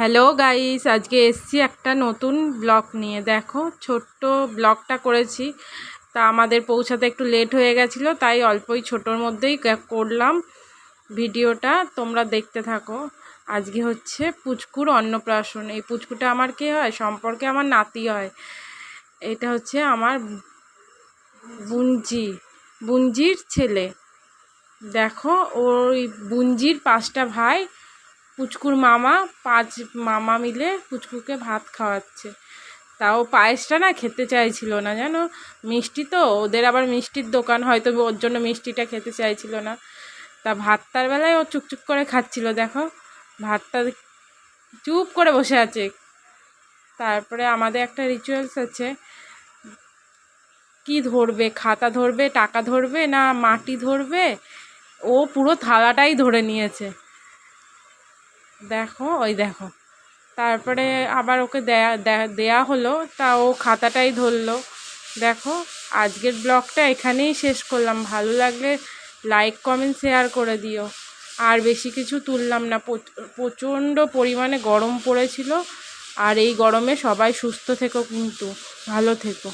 Hello guys আজকে এসছি একটা নতুন ব্লগ নিয়ে। দেখো, ছোট্ট ব্লগটা করেছি। তা আমাদের পৌঁছাতে একটু লেট হয়ে গেছিল, তাই অল্পই ছোটোর মধ্যেই করলাম ভিডিওটা। তোমরা দেখতে থাকো। আজকে হচ্ছে পুচকুর অন্নপ্রাশন। এই পুচকুটা আমার কে হয়? সম্পর্কে আমার নাতি হয়। এটা হচ্ছে আমার বুঞ্জি বুঞ্জির ছেলে। দেখো, ওই বুঞ্জির পাঁচটা ভাই পুচকুর মামা, পাঁচ মামা মিলে পুচকুকে ভাত খাওয়াচ্ছে। তাও পায়েসটা না খেতে চাইছিল না, জানো? মিষ্টি তো, ওদের আবার মিষ্টির দোকান, হয়তো ওর জন্য মিষ্টিটা খেতে চাইছিল না। তা ভাতটার বেলায় ও চুপচুপ করে খাচ্ছিল, দেখো। ভাতটা চুপ করে বসে আছে। তারপরে আমাদের একটা রিচুয়ালস আছে। কি ধরবে? খাতা ধরবে, টাকা ধরবে না মাটি ধরবে? ও পুরো থালাটাই ধরে নিয়েছে। দেখো, ওই দেখো। তারপরে আবার ওকে দেয়া দেয়া হলো, তা ও খাতাটাই ধরলো। দেখো, আজকের ব্লগটা এখানেই শেষ করলাম। ভালো লাগলে লাইক, কমেন্ট, শেয়ার করে দিও। আর বেশি কিছু তুললাম না। প্রচণ্ড পরিমাণে গরম পড়েছিল। আর এই গরমে সবাই সুস্থ থেকো কিন্তু, ভালো থেকো।